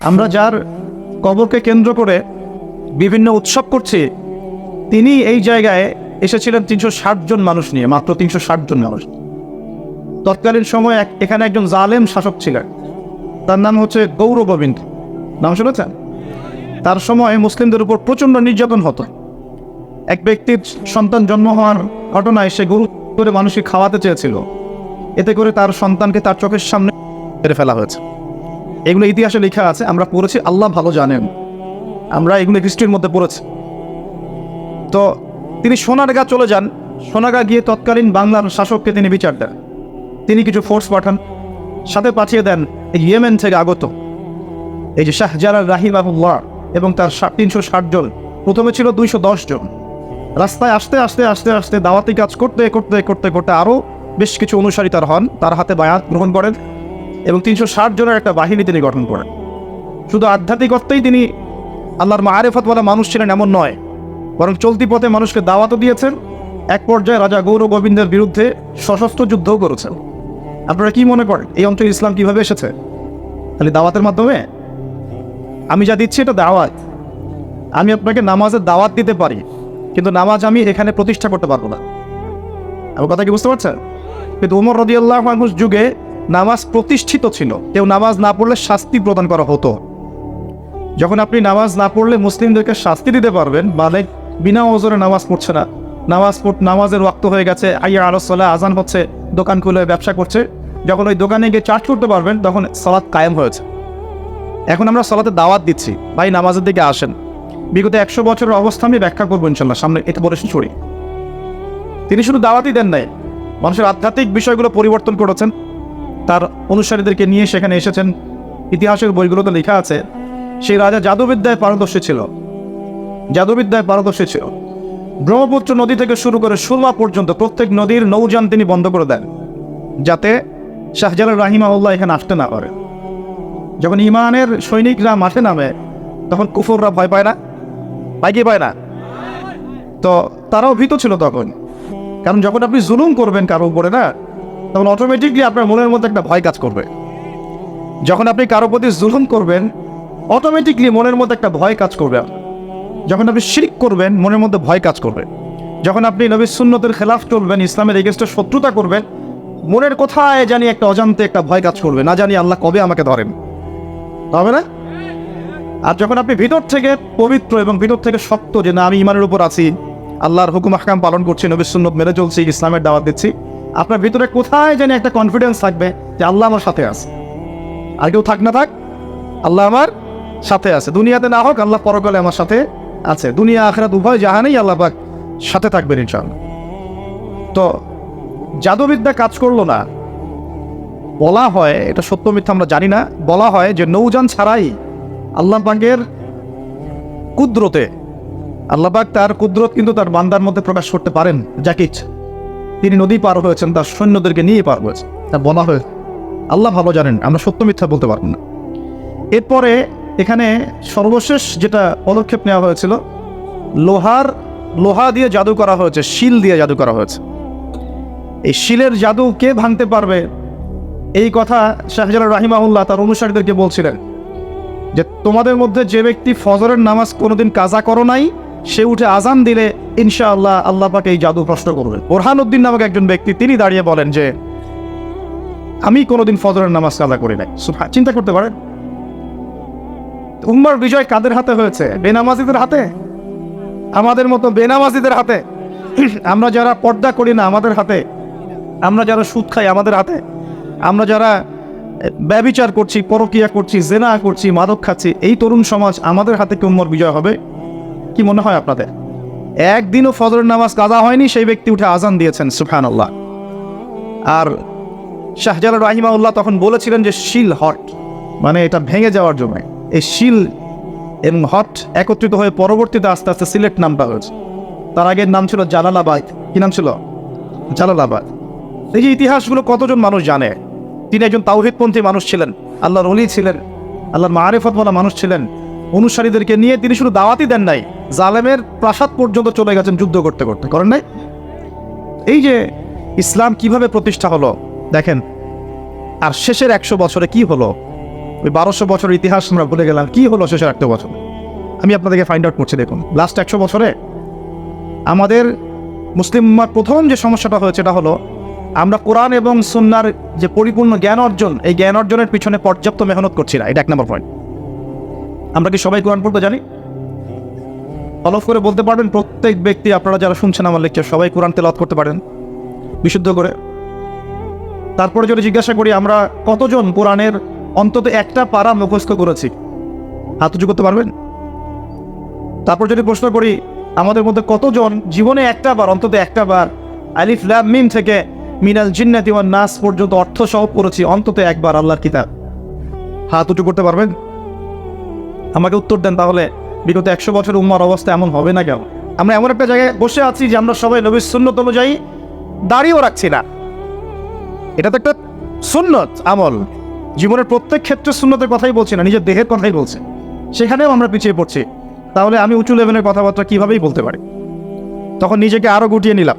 আমরা যার কবরকে কেন্দ্র করে বিভিন্ন উৎসব করছি, তিনি এই জায়গায় এসেছিলেন তিনশো ষাট জন মানুষ নিয়ে, মাত্র তিনশো ষাট জন মানুষ। তৎকালীন সময় এখানে একজন জালেম শাসক ছিলেন। তার নাম হচ্ছে গৌর গোবিন্দ। নাম শুনেছেন? তার সময় মুসলিমদের উপর প্রচণ্ড নির্যাতন হতো। এক ব্যক্তির সন্তান জন্ম হওয়ার ঘটনায় সে গরু করে মানুষকে খাওয়াতে চেয়েছিল। এতে করে তার সন্তানকে তার চোখের সামনে ফেলা হয়েছে। এগুলো ইতিহাসে লেখা আছে, আমরা পড়েছি, আল্লাহ ভালো জানেন। আমরা এগুলো হিস্ট্রির মধ্যে পড়েছি। তো তিনি সোনারগা চলে যান, সোনারগা গিয়ে তৎকালীন বাংলার শাসককে তিনি বিচার দেন। তিনি কিছু ফোর্স পাঠান, সাথে পাঠিয়ে দেন ইয়েমেন থেকে আগত। এই যে শাহজালাল রাহিমাহুল্লাহ এবং তার তিনশো ষাট জন, প্রথমে ছিল দুইশো দশ জন। রাস্তায় আসতে আসতে আসতে আসতে দাওয়াতি কাজ করতে করতে করতে করতে আরও বেশ কিছু অনুসারী তার হন, তার হাতে বায়াত গ্রহণ করেন। এবং তিনশো ষাট জনের একটা বাহিনী তিনি গঠন করেন। শুধু আধ্যাত্মিকত্বেই তিনি আল্লাহর মারেফতওয়ালা মানুষ ছিলেন এমন নয়, বরং চলতি পথে মানুষকে দাওয়াতও দিয়েছেন, এক পর্যায়ে রাজা গৌর গোবিন্দের বিরুদ্ধে সশস্ত্র যুদ্ধও করেছেন। আপনারা কি মনে করেন, এই অঞ্চলে ইসলাম কীভাবে এসেছে? তাহলে দাওয়াতের মাধ্যমে? আমি যা দিচ্ছি এটা দাওয়াত। আমি আপনাকে নামাজের দাওয়াত দিতে পারি, কিন্তু নামাজ আমি এখানে প্রতিষ্ঠা করতে পারব না। আমার কথা কি বুঝতে পারছেন? কিন্তু উমর রদিয়াল্লাহ মানুষ যুগে নামাজ প্রতিষ্ঠিত ছিল। কেউ নামাজ না পড়লে শাস্তি প্রদান করা হতো। যখন আপনি নামাজ না পড়লে মুসলিমদেরকে শাস্তি দিতে পারবেন মানে বিনা ওজরে নামাজ পড়ছে না। নামাজ পড়, নামাজের ওয়াক্ত হয়ে গেছে, আইয়া আলসলা আজান হচ্ছে, দোকান খুলে ব্যবসা করছে। যখন ওই দোকানে গিয়ে চার্জ করতে পারবেন, তখন সালাদ কায়েম হয়েছে। এখন আমরা সালাতে দাওয়াত দিচ্ছি। ভাই, নামাজের দিকে আসেন। বিগত একশো বছরের অবস্থা আমি ব্যাখ্যা করব ইনশাল্লাহ, সামনে এটা বলে ছড়ি। তিনি শুধু দাওয়াতই দেন নাই, মানুষের আধ্যাত্মিক বিষয়গুলো পরিবর্তন করেছেন। তার অনুসারীদেরকে নিয়ে সেখানে এসেছেন। ইতিহাসের বইগুলোতে লেখা আছে, সেই রাজা জাদুবিদ্যায় পারদর্শী ছিল। জাদুবিদ্যায় পারদর্শী ছিল। ব্রহ্মপুত্র নদী থেকে শুরু করে সুরমা পর্যন্ত প্রত্যেক নদীর নৌযান তিনি বন্ধ করে দেন, যাতে শাহজালাল রাহিমাউল্লাহ এখানে আসতে না পারে। যখন ইমানের সৈনিকরা মাঠে নামে, তখন কুফররা ভয় পায় না? পায় কি পায় না? তো তারাও ভীত ছিল তখন। কারণ যখন আপনি জুলুম করবেন কারও উপরে না তখন অটোমেটিকলি আপনার মনের মধ্যে একটা ভয় কাজ করবে। যখন আপনি কারও প্রতি জুলুম করবেন অটোমেটিকলি মনের মধ্যে একটা ভয় কাজ করবে। যখন আপনি শিরিক করবেন, মনের মধ্যে ভয় কাজ করবে। যখন আপনি নবী সুন্নতের খেলাফ চলবেন, ইসলামের এগেস্টে শত্রুতা করবেন, মনের কোথায় জানি একটা অজান্তে একটা ভয় কাজ করবে, না জানি আল্লাহ কবে আমাকে ধরেন। হবে না? আর যখন আপনি ভিতর থেকে পবিত্র এবং ভিতর থেকে শক্ত যে না, আমি ইমানের উপর আছি, আল্লাহর হুকুম, আহকাম পালন করছি, নবী সুন্নত মেনে চলছি, ইসলামের দাওয়াত দিচ্ছি আপনার ভিতরে কোথায় যেন একটা কনফিডেন্স থাকবে যে আল্লাহ আমার সাথে আছে। আর কেউ থাক না থাক, আল্লাহ আমার সাথে আছে। দুনিয়াতে না হোক, আল্লাহ পরকালে আমার সাথে আছে। দুনিয়া, আখরাত উভয় জাহানেই আল্লাহ পাক সাথে থাকবেন ইনশাআল্লাহ। তো জাদুবিদ্যা কাজ করল না। বলা হয়, এটা সত্য মিথ্যা আমরা জানি না, বলা হয় যে নৌযান ছাড়াই আল্লাহ পাকের কুদরতে, আল্লাহ পাক তার কুদরত কিন্তু তার বান্দার মধ্যে প্রকাশ করতে পারেন, যাকে ইচ্ছা। তিনি নদী পার হয়েছেন, তার সৈন্যদেরকে নিয়ে পার হয়েছে তা বলা হয়ে আল্লাহ ভালো জানেন, আমরা সত্য মিথ্যা বলতে পারব না। এরপরে এখানে সর্বশেষ যেটা পদক্ষেপ নেওয়া হয়েছিল, লোহার, লোহা দিয়ে জাদু করা হয়েছে, শিল দিয়ে জাদু করা হয়েছে। এই শিলের জাদু কে ভাঙতে পারবে? এই কথা শাহজালাল রাহিমাহুল্লাহ তার অনুসারীদেরকে বলছিলেন যে, তোমাদের মধ্যে যে ব্যক্তি ফজরের নামাজ কোনোদিন কাজা করো নাই সে উঠে আজান দিলে ইনশাআল্লাহ আল্লাহ পাকে এই জাদু প্রশ্ন করবেন। বোরহান উদ্দিন নামক একজন ব্যক্তি তিনি দাঁড়িয়ে বলেন যে আমি কোনোদিন ফজরের নামাজ কাজা করি নাই। চিন্তা করতে পারেন। উম্মার বিজয় কাদের হাতে হয়েছে? বেনামাজিদের হাতে? আমাদের মতো বেনামাজিদের হাতে? আমরা যারা পর্দা করি না আমাদের হাতে? আমরা যারা সুদ খাই আমাদের হাতে? আমরা যারা এ, ব্যভিচার করছি পরকিয়া করছি জেনা করছি মাদক খাচ্ছি এই তরুণ সমাজ আমাদের হাতে কি উম্মর বিজয় হবে? কি মনে হয় আপনাদের? একদিনও ফজরের নামাজ কাজা হয়নি, সেই ব্যক্তি উঠে আজান দিয়েছেন সুফান আল্লাহ আর শাহজালাল রাহিমাউল্লাহ তখন বলেছিলেন যে, শিল হট। মানে এটা ভেঙে যাওয়ার জন্য। এই শিল এবং হট একত্রিত হয়ে পরবর্তীতে আস্তে আস্তে সিলেট নামটা হয়েছে তার আগের নাম ছিল জালালাবাদ। কি নাম ছিল? জালালাবাদ। এই যে ইতিহাসগুলো কতজন মানুষ জানে? তিনি একজন তাওহিদপন্থী মানুষ ছিলেন। আল্লাহর অলি ছিলেন। আল্লাহর মারেফতওয়ালা মানুষ ছিলেন। অনুসারীদেরকে নিয়ে তিনি শুধু দাওয়াতই দেন নাই, জালেমের প্রাসাদ পর্যন্ত চলে গেছেন যুদ্ধ করতে করতে। করেন নাই? এই যে ইসলাম কীভাবে প্রতিষ্ঠা হলো, দেখেন, আর শেষের একশো বছরে কি হলো? ওই বারোশো বছরের ইতিহাস আমরা ভুলে গেলাম, কি হলো শেষের একটা বছর? আমি আপনাদেরকে ফাইন্ড আউট করছি, দেখুন লাস্ট একশো বছরে আমাদের মুসলিম উম্মার প্রথম যে সমস্যাটা হয়েছে এটা হলো আমরা কোরআন এবং সুন্নার যে পরিপূর্ণ জ্ঞান অর্জন, এই জ্ঞান অর্জনের পিছনে পর্যাপ্ত মেহনত করছি না, এটা এক নম্বর পয়েন্ট আমরা কি সবাই কোরআন পড়তে জানি? অলফ করে বলতে পারবেন, প্রত্যেক ব্যক্তি আপনারা যারা শুনছেন আমার লেকচার সবাই কোরআন তেলাওয়াত করতে পারেন। বিশুদ্ধ করে। তারপরে যদি জিজ্ঞাসা করি, আমরা কতজন কোরআনের অন্তত একটা পারা মুখস্থ করেছি? হাত উঁচু করতে পারবেন? তারপর যদি প্রশ্ন করি, আমাদের মধ্যে কতজন জীবনে একটা বার, অন্তত একটা বার, আলিফ ল্যাম মিম থেকে মিনাল জিন্নাতি ওয়ান নাস পর্যন্ত অর্থ সহ পড়েছি, অন্তত একবার আল্লাহর কিতাব। হাত উঁচু করতে পারবেন? আমাকে উত্তর দেন, তাহলে বিগত একশো বছর উম্মার অবস্থা এমন হবে না কেন? আমরা এমন একটা জায়গায় বসে আছি যে আমরা সবাই নবীর সুন্নত অনুযায়ী দাঁড়িয়েও রাখছি না। এটা তো একটা সুন্নত আমল। জীবনের প্রত্যেক ক্ষেত্রে সুন্নতের কথাই বলছি না, নিজের দেহের কথাই বলছে। সেখানেও আমরা পিছিয়ে পড়ছি। তাহলে আমি উঁচু লেভেলের কথাবার্তা কীভাবেই বলতে পারি? তখন নিজেকে আরও গুটিয়ে নিলাম।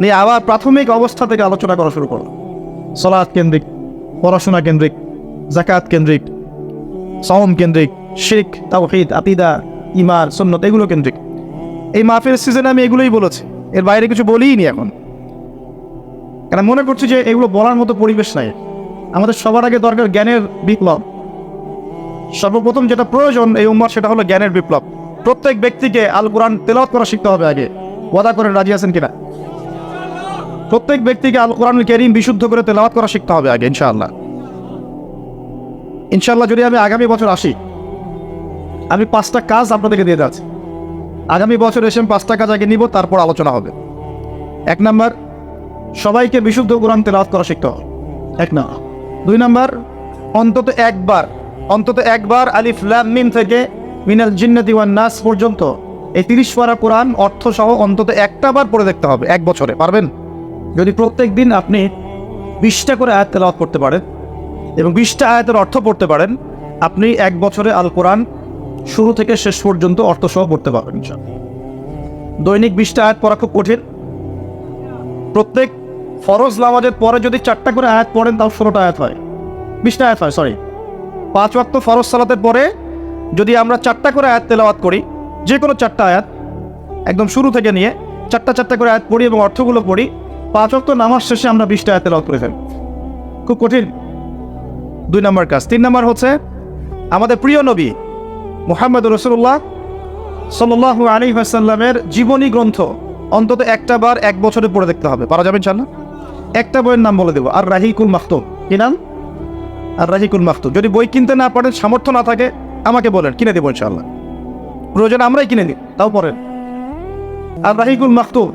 নিয়ে আবার প্রাথমিক অবস্থা থেকে আলোচনা করা শুরু করলাম। সলাৎ কেন্দ্রিক, পড়াশোনা কেন্দ্রিক জাকাত কেন্দ্রিক, সওম কেন্দ্রিক শিখ তাওহিদ আতিদা ইমার সুন্নত, এগুলো কেন্দ্রিক। এই মাহফিল সিজনে আমি এগুলোই বলেছি। এর বাইরে কিছু বলিই নি এখন। কারণ মনে করছি যে এগুলো বলার মতো পরিবেশ নাই। আমাদের সবার আগে দরকার জ্ঞানের বিপ্লব। সর্বপ্রথম যেটা প্রয়োজন এই উম্মার সেটা হলো জ্ঞানের বিপ্লব। প্রত্যেক ব্যক্তিকে আল কোরআন তেলাওয়াত করা শিখতে হবে আগে। ওয়াদা করেন, রাজি আছেন কিনা? প্রত্যেক ব্যক্তিকে আল কোরআন কেরিম বিশুদ্ধ করে তেলাওয়াত করা শিখতে হবে আগে, ইনশাআল্লাহ। ইনশাআল্লাহ যদি আমি আগামী বছর আসি আমি পাঁচটা কাজ আপনাদেরকে দিয়ে যাচ্ছি। আগামী বছর এসে আমি পাঁচটা কাজ আগে নিব, তারপর আলোচনা হবে। এক নাম্বার, সবাইকে বিশুদ্ধ কোরআন তেলাওয়াত করা শিখতে হবে। এক না। দুই নাম্বার, অন্তত একবার অন্তত একবার আলিফ ল্যাম মিম থেকে মিনাল জিন্নাতি ওয়ান নাস পর্যন্ত এই তিরিশ পারা কোরআন অর্থ সহ অন্তত একটা বার পড়ে দেখতে হবে, এক বছরে, পারবেন? যদি প্রত্যেক দিন আপনি বিশটা করে আয়াত তেলাওয়াত করতে পারেন এবং বিশটা আয়াতের অর্থ পড়তে পারেন, আপনি এক বছরে আল কোরআন শুরু থেকে শেষ পর্যন্ত অর্থ সহ পড়তে পারবেন দৈনিক বিশটা আয়াত পড়া খুব কঠিন। প্রত্যেক ফরজ নামাজের পরে যদি চারটা করে আয়াত পড়েন, তাও ষোলোটা আয়াত হয়। বিশটা আয়াত হয় সরি পাঁচ ওয়াক্ত ফরজ সালাতের পরে যদি আমরা চারটা করে আয়াত তেলাওয়াত করি যে কোনো চারটা আয়াত, একদম শুরু থেকে নিয়ে চারটা চারটা করে আয়াত পড়ি এবং অর্থগুলো পড়ি, পাঁচ ওয়াক্ত নামাজ শেষে আমরা বিশটা আয়াত তেলাওয়াত করে ফেলি। খুব কঠিন। দুই নম্বর কাজ। তিন নম্বর হচ্ছে, আমাদের প্রিয় নবী মোহাম্মদ রসুল্লাহ সাল্লাহ আলী হাসাল্লামের জীবনী গ্রন্থ অন্তত একটা বার এক বছরে পড়ে দেখতে হবে। পারা যাবে ইনশাল্লাহ একটা বইয়ের নাম বলে দেবো, আর রাহিকুল মাহতুম কি নাম? আর রাহিকুল মাহতুম যদি বই কিনতে না পারেন, সামর্থ্য না থাকে, আমাকে বলেন, কিনে দেবো ইনশাল্লাহ প্রয়োজন আমরাই কিনে নিই, তাও পড়েন আর রাহিকুল মাহতুম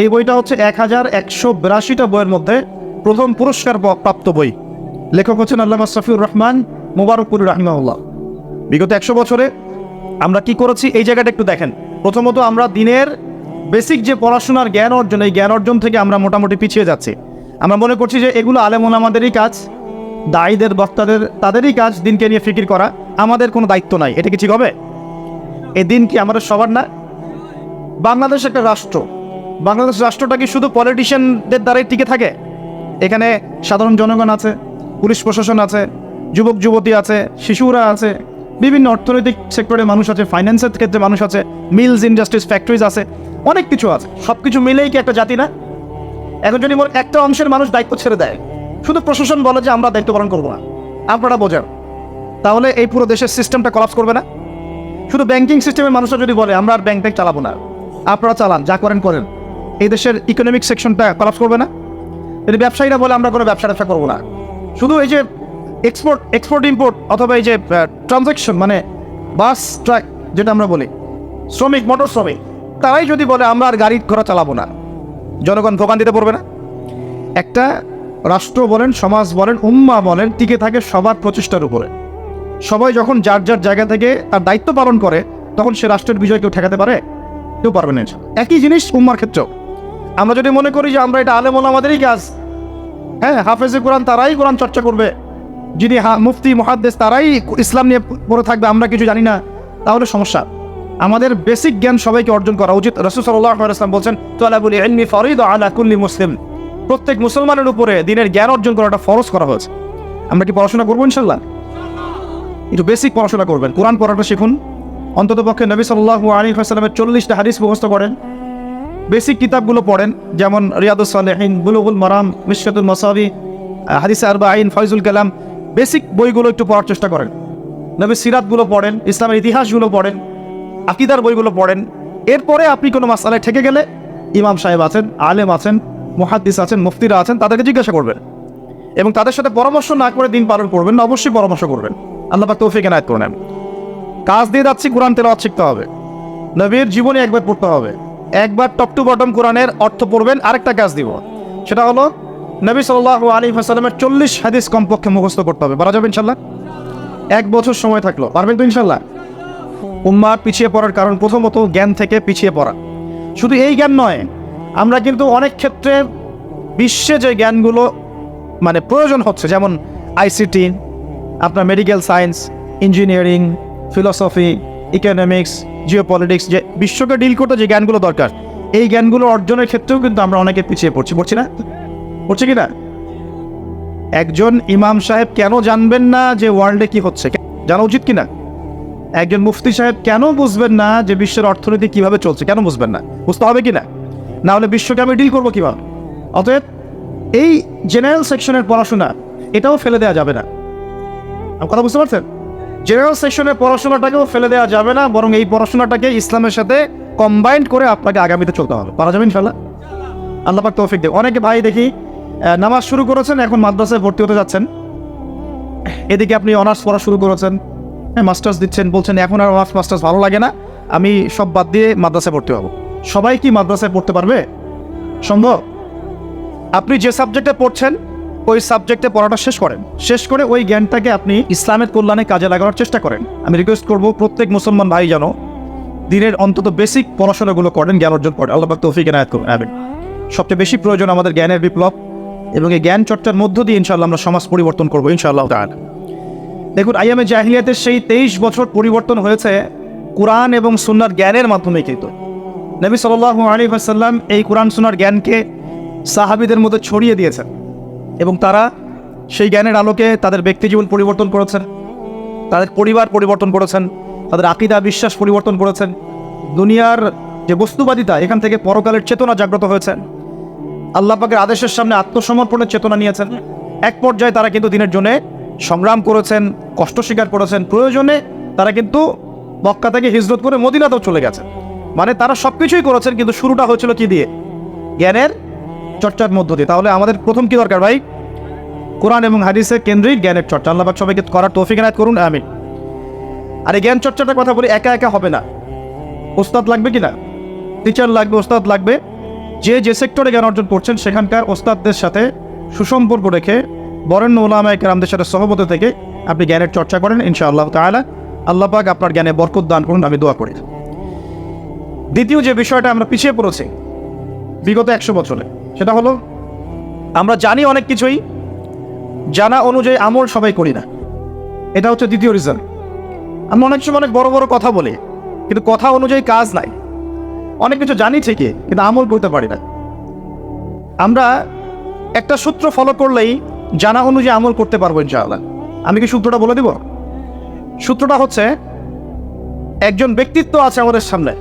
এই বইটা হচ্ছে এক হাজার একশো বিরাশিটা বইয়ের মধ্যে প্রথম পুরস্কার প্রাপ্ত বই। লেখক হচ্ছেন আল্লামা সফিউর রহমান মুবারকপুর রাহিমাউল্লাহ বিগত একশো বছরে আমরা কি করেছি? এই জায়গাটা একটু দেখেন। প্রথমত আমরা দিনের বেসিক যে পড়াশোনার জ্ঞান অর্জন, এই জ্ঞান অর্জন থেকে আমরা মোটামুটি পিছিয়ে যাচ্ছি। আমরা মনে করছি যে এগুলো আলেমন আমাদেরই কাজ, দায়ীদের, বক্তাদের, তাদেরই কাজ, দিনকে নিয়ে ফিকির করা। আমাদের কোনো দায়িত্ব নাই। এটা কি ঠিক হবে? এ দিন কি আমাদের সবার না? বাংলাদেশ একটা রাষ্ট্র। বাংলাদেশ রাষ্ট্রটা কি শুধু পলিটিশিয়ানদের দ্বারাই টিকে থাকে? এখানে সাধারণ জনগণ আছে, পুলিশ প্রশাসন আছে যুবক যুবতী আছে, শিশুরা আছে বিভিন্ন অর্থনৈতিক সেক্টরে মানুষ আছে ফাইন্যান্সের ক্ষেত্রে মানুষ আছে মিলস ইন্ডাস্ট্রিজ ফ্যাক্টরিজ আছে, অনেক কিছু আছে। সব কিছু মিলেই কি একটা জাতি না? এখন যদি মোট একটা অংশের মানুষ দায়িত্ব ছেড়ে দেয়, শুধু প্রশাসন বলে যে আমরা দায়িত্ব পালন করব না, আপনারা বোঝেন। তাহলে এই পুরো দেশের সিস্টেমটা কলাপস করবে না? শুধু ব্যাংকিং সিস্টেমের মানুষরা যদি বলে, আমরা আর ব্যাংক ট্যাঙ্ক চালাবো না, আপনারা চালান, যা করেন করেন। এই দেশের ইকোনমিক সেকশনটা কলাপস করবে না? যদি ব্যবসায়ীরা বলে, আমরা কোনো ব্যবসা ব্যবসা করব না। শুধু এই যে এক্সপোর্ট এক্সপোর্ট ইম্পোর্ট অথবা এই যে ট্রানজ্যাকশন মানে বাস ট্রাক যেটা আমরা বলি, শ্রমিক মোটর শ্রমিক, তারাই যদি বলে, আমরা আর গাড়ি, ঘোড়া চালাবো না। জনগণ ভোগান দিতে পড়বে না। একটা রাষ্ট্র বলেন, সমাজ বলেন, উম্মা বলেন, টিকে থাকে সবার প্রচেষ্টার উপরে। সবাই যখন যার যার জায়গা থেকে তার দায়িত্ব পালন করে, তখন সে রাষ্ট্রের বিজয় কেউ ঠেকাতে পারে? কেউ পারবে না একই জিনিস উম্মার ক্ষেত্রেও। আমরা যদি মনে করি যে, আমরা এটা আলেমল আমাদেরই কাজ। হ্যাঁ হাফেজে কোরআন তারাই কোরআন চর্চা করবে। হা মুফতি মহাদ্দেশ তারাই ইসলাম নিয়ে পড়ে থাকবে, আমরা কিছু জানি না। তাহলে সমস্যা। আমাদের বেসিক জ্ঞান সবাইকে অর্জন করা উচিত। রসুল সাল্লাহ ইসলাম বলছেন, তোলাবুল এলমি ফরিদ আলা কুল্লি মুসলিম। প্রত্যেক মুসলমানের উপরে দিনের জ্ঞান অর্জন করাটা ফরজ করা হয়েছে। আমরা কি পড়াশোনা করব ইনশাল্লাহ একটু বেসিক পড়াশোনা করবেন। কোরআন পড়াটা শিখুন। অন্তত পক্ষে নবী সাল্লাহু আলী হাসালামের চল্লিশটা হাদিস মুখস্থ করেন। বেসিক কিতাবগুলো পড়েন, যেমন রিয়াদুস সালেহিন বুলুবুল মারাম মিশকাতুল মসাবি হাদিস আরবা আইন ফয়জুল কালাম বেসিক বইগুলো একটু পড়ার চেষ্টা করেন। নবী সিরাতগুলো পড়েন, ইসলামের ইতিহাসগুলো পড়েন, আকিদার বইগুলো পড়েন। এরপরে আপনি কোনো মাসালায় ঠেকে গেলে ইমাম সাহেব আছেন, আলেম আছেন, মুহাদ্দিস আছেন, মুফতিরা আছেন, তাদেরকে জিজ্ঞাসা করবেন। এবং তাদের সাথে পরামর্শ না করে দিন পালন করবেন না, অবশ্যই পরামর্শ করবেন। আল্লাহ তৌফিক এনায়ত করে নেন। কাজ দিয়ে যাচ্ছি, কোরআন তেলাওয়াত শিখতে হবে। নবীর জীবনে একবার পড়তে হবে। একবার টপ টু বটম কোরআনের অর্থ পড়বেন, আরেকটা কাজ দিব। সেটা হলো নবী সাল্লাহ আলী হাসালামের চল্লিশ হাদিস কমপক্ষে মুখস্থ করতে হবে। পারা যাবে ইনশাল্লাহ এক বছর সময় থাকল। পারবেন তো ইনশাল্লাহ উম্মার পিছিয়ে পড়ার কারণ প্রথমত জ্ঞান থেকে পিছিয়ে পড়া। শুধু এই জ্ঞান নয়, আমরা কিন্তু অনেক ক্ষেত্রে বিশ্বে যে জ্ঞানগুলো মানে প্রয়োজন হচ্ছে, যেমন আইসিটি, আপনার medical science, engineering, philosophy, economics, geopolitics, যে বিশ্বকে ডিল করতে যে জ্ঞানগুলো দরকার, এই জ্ঞানগুলো অর্জনের ক্ষেত্রেও কিন্তু আমরা অনেকে পিছিয়ে পড়ছি। পড়ছি না? পড়ছি কি না? একজন ইমাম সাহেব কেন জানবেন না যে ওয়ার্ল্ডে কি হচ্ছে? জানা উচিত কি না? একজন মুফতি সাহেব কেন বুঝবেন না যে বিশ্বের অর্থনীতি কীভাবে চলছে? কেন বুঝবেন না? বুঝতে হবে কি না? না হলে বিশ্বকে আমি ডিল করব কীভাবে? অতএব এই জেনারেল সেকশনের পড়াশোনা, এটাও ফেলে দেওয়া যাবে না। আমার কথা বুঝতে পারছেন? জেনারেল সেকশনের পড়াশোনাটাকেও ফেলে দেওয়া যাবে না, বরং এই পড়াশোনাটাকে ইসলামের সাথে কম্বাইন্ড করে আপনাকে আগামীতে চলতে হবে। পারা যাবে ইনশাল্লাহ আল্লাহ পাক তৌফিক দেব অনেকে ভাই দেখি নামাজ শুরু করেছেন, এখন মাদ্রাসায় ভর্তি হতে যাচ্ছেন। এদিকে আপনি অনার্স পড়া শুরু করেছেন হ্যাঁ মাস্টার্স দিচ্ছেন, বলছেন, এখন আর অনার্স মাস্টার্স ভালো লাগে না, আমি সব বাদ দিয়ে মাদ্রাসায় ভর্তি হব। সবাই কি মাদ্রাসায় পড়তে পারবে? সম্ভব? আপনি যে সাবজেক্টে পড়ছেন, ওই সাবজেক্টে পড়াটা শেষ করেন। শেষ করে ওই জ্ঞানটাকে আপনি ইসলামের কল্যাণে কাজে লাগানোর চেষ্টা করেন। আমি রিকোয়েস্ট করব প্রত্যেক মুসলমান ভাই যেন দিনের অন্তত বেসিক পড়াশোনাগুলো করেন, জ্ঞান অর্জন করেন। আল্লাহ তৌফিক এনায়ত করুন সবচেয়ে বেশি প্রয়োজন আমাদের জ্ঞানের বিপ্লব। এবং এই জ্ঞান চর্চার মধ্য দিয়ে ইনশাআল্লাহ আমরা সমাজ পরিবর্তন করব, ইনশাআল্লাহ তাআলা। দেখুন, আইয়ামে জাহিলিয়াতের সেই তেইশ বছর পরিবর্তন হয়েছে কোরআন এবং সুন্নার জ্ঞানের মাধ্যমে কিন্তু। নবী সাল্লাহ আলী আসাল্লাম এই কোরআন সুনার জ্ঞানকে সাহাবিদের মধ্যে ছড়িয়ে দিয়েছেন এবং তারা সেই জ্ঞানের আলোকে তাদের ব্যক্তিজীবন পরিবর্তন করেছেন, তাদের পরিবার পরিবর্তন করেছেন, তাদের আকিদা, বিশ্বাস পরিবর্তন করেছেন, দুনিয়ার যে বস্তুবাদিতা, এখান থেকে পরকালের চেতনা জাগ্রত হয়েছে আল্লাহ পাকের আদেশের সামনে আত্মসমর্পণের চেতনা নিয়েছেন। এক পর্যায়ে তারা কিন্তু দিনের জন্য সংগ্রাম করেছেন, কষ্ট স্বীকার করেছেন। প্রয়োজনে তারা কিন্তু মক্কা থেকে হিজরত করে মদিনাতেও চলে গেছেন। মানে তারা সব কিছুই করেছেন, কিন্তু শুরুটা হয়েছিল কি দিয়ে? জ্ঞানের চর্চার মধ্য দিয়ে। তাহলে আমাদের প্রথম কি দরকার ভাই? কোরআন এবং হাদিসের কেন্দ্রিক জ্ঞানের চর্চা। আল্লাহ সবাইকে করার তৌফিক এনায়ত করুন আমি আর এই জ্ঞান চর্চাটার কথা বলি, একা একা হবে না। ওস্তাদ লাগবে কি না? টিচার লাগবে, ওস্তাদ লাগবে। যে যে সেক্টরে জ্ঞান অর্জন করছেন, সেখানকার ওস্তাদদের সাথে সুসম্পর্ক রেখে বরেণ্য ওলামায় কেরামদের সাথে সহমত থেকে আপনি জ্ঞানের চর্চা করেন, ইনশাআল্লাহ তাআলা। আল্লাহ পাক আপনার জ্ঞানে বরকত দান করুন, আমি দোয়া করি। দ্বিতীয় যে বিষয়টা আমরা পিছিয়ে পড়েছি, বিগত একশো বছরে, সেটা হলো, আমরা জানি অনেক কিছুই, জানা অনুযায়ী আমল সবাই করি না। এটা হচ্ছে দ্বিতীয় রিজন আমরা অনেক সময় অনেক বড় বড় কথা বলি, কিন্তু কথা অনুযায়ী কাজ নাই। অনেক কিছু জানি ঠিকই, কিন্তু আমল করতে পারি না। আমরা একটা সূত্র ফলো করলেই জানা অনুযায়ী আমল করতে পারব ইনশাআল্লাহ। আমি কি সূত্রটা বলে দিব? সূত্রটা হচ্ছে, একজন ব্যক্তিত্ব আছে আমাদের সামনে।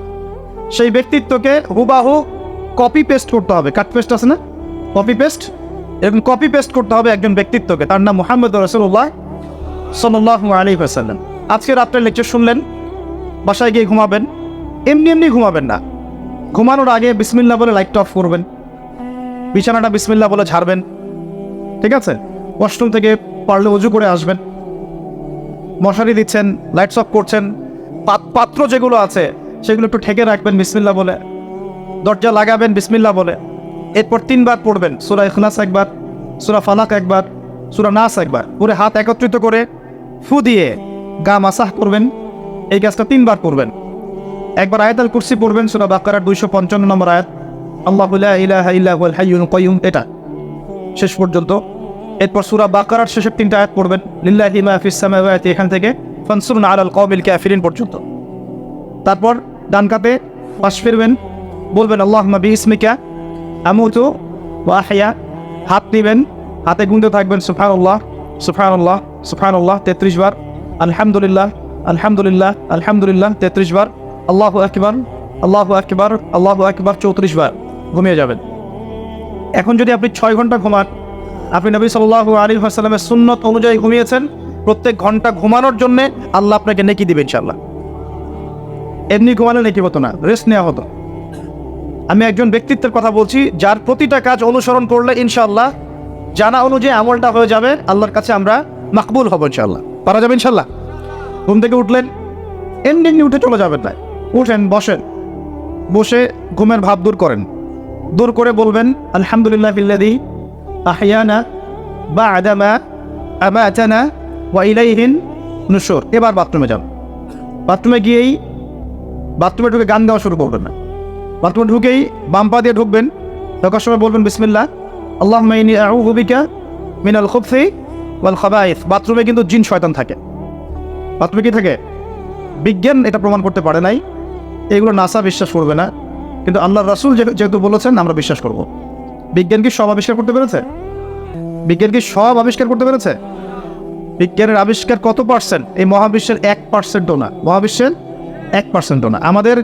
সেই ব্যক্তিত্বকে হুবাহু কপি পেস্ট করতে হবে। কাট পেস্ট আছে না? কপি পেস্ট এরকম কপি পেস্ট করতে হবে একজন ব্যক্তিত্বকে। তার নাম মোহাম্মদ রসুল্লাহ সাল্লাহ আলী হাসাল্লাম আজকে রাত্রে লেকচার শুনলেন, বাসায় গিয়ে ঘুমাবেন। এমনি এমনি ঘুমাবেন না। ঘুমানোর আগে বিসমিল্লা বলে লাইটটা অফ করবেন। বিছানাটা বিসমিল্লা বলে ঝাড়বেন। ঠিক আছে? ওয়াশরুম থেকে পারলে উজু করে আসবেন। মশারি দিচ্ছেন লাইটস অফ করছেন। পাত- পাত্র যেগুলো আছে, সেগুলো একটু ঠেকে রাখবেন বিসমিল্লা বলে। দরজা লাগাবেন বিসমিল্লা বলে। এরপর তিনবার পড়বেন, সুরা ইখলাস একবার, সুরা ফালাক একবার, সুরা নাস একবার। পুরো হাত একত্রিত করে ফু দিয়ে গা মাসাহ করবেন। এই কাজটা তিনবার করবেন। একবার আয়াত আল কুরসি পড়বেন, সুরা বাকারার দুইশো পঞ্চান্ন নম্বর আয়াত। আল্লাহ ইলাহা ইল্লা হুয়াল হাইয়ুল কাইয়ুম, এটা। শেষ পর্যন্ত। এরপর সুরা বাকারার শেষের তিনটা আয়াত পড়বেন, লিল্লাহি মা ফিস সামাওয়াতি, এখান থেকে, ফানসুরনা আলাল কওমিল কাফিরিন পর্যন্ত। তারপর ডান কাতে পাশ ফিরবেন, বলবেন আল্লাহ বি ইসমিকা আমুতু ওয়াহিয়া হাত নেবেন, হাতে গুনতে থাকবেন সুফান আল্লাহ সুফান আল্লাহ সুফান তেত্রিশ বার, আলহামদুলিল্লাহ আলহামদুলিল্লাহ আলহামদুলিল্লাহ, তেত্রিশ বার। আল্লাহ আকবার আল্লাহ একবার আল্লাহ একবার চৌত্রিশ বার ঘুমিয়ে যাবেন। এখন যদি আপনি ছয় ঘণ্টা ঘুমান, আপনি নবী সাল্লাহ আলী আসাল্লামের সুন্নত অনুযায়ী ঘুমিয়েছেন, প্রত্যেক ঘণ্টা ঘুমানোর জন্য আল্লাহ আপনাকে নেকি দিবে ইনশাল্লাহ এমনি ঘুমালে নেকি হতো না রেস্ট নেওয়া হতো। আমি একজন ব্যক্তিত্বের কথা বলছি, যার প্রতিটা কাজ অনুসরণ করলে ইনশাল্লাহ জানা অনুযায়ী আমলটা হয়ে যাবে, আল্লাহর কাছে আমরা মাকবুল হব ইনশাল্লাহ পারা যাবে ইনশাল্লাহ ঘুম থেকে উঠলেন, এমনি এমনি উঠে চলে যাবেন না। উঠেন, বসেন। বসে ঘুমের ভাব দূর করেন। দূর করে বলবেন, আলহামদুলিল্লাহ বিল্লাদি আহিয়ানা বা আদামা আমা আচানা ওয়া ইলাইহিন নুসুর এবার বাথরুমে যান। বাথরুমে গিয়েই বাথরুমে ঢুকে গান গাওয়া শুরু করবেন। না বাথরুমে ঢুকেই বাম পা দিয়ে ঢুকবেন। ঢোকার সময় বলবেন, বিসমিল্লাহ আল্লাহ মাইনি আউবিকা মিনাল খুবফি ওয়াল খাবাইফ বাথরুমে কিন্তু জিন শয়তান থাকে। বাথরুমে কি থাকে? বিজ্ঞান এটা প্রমাণ করতে পারে নাই। এগুলো নাসা বিশ্বাস করবে না। কিন্তু আল্লাহ রাসুল যেহেতু বলেছেন, আমরা বিশ্বাস করব। বিজ্ঞান কি সব আবিষ্কার করতে পেরেছে? বিজ্ঞান কি সব আবিষ্কার করতে পেরেছে? বিজ্ঞানের আবিষ্কার কত পার্সেন্ট? এই মহাবিশ্বের এক পার্সেন্টও না। মহাবিশ্বের এক পার্সেন্টও না। আমাদের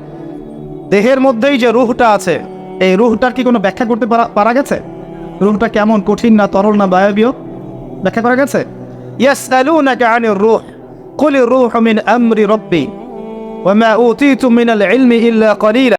দেহের মধ্যেই যে রুহটা আছে, এই রুহটার কি কোনো ব্যাখ্যা করতে পারা গেছে? রুহটা কেমন কঠিন না তরল না বায়বীয়? ব্যাখ্যা করা গেছে? আনির রূহ। কুলির রূহু মিন আমরি রাব্বি। ওয়া মা উতীতু মিনাল ইলমি ইল্লা কলিলা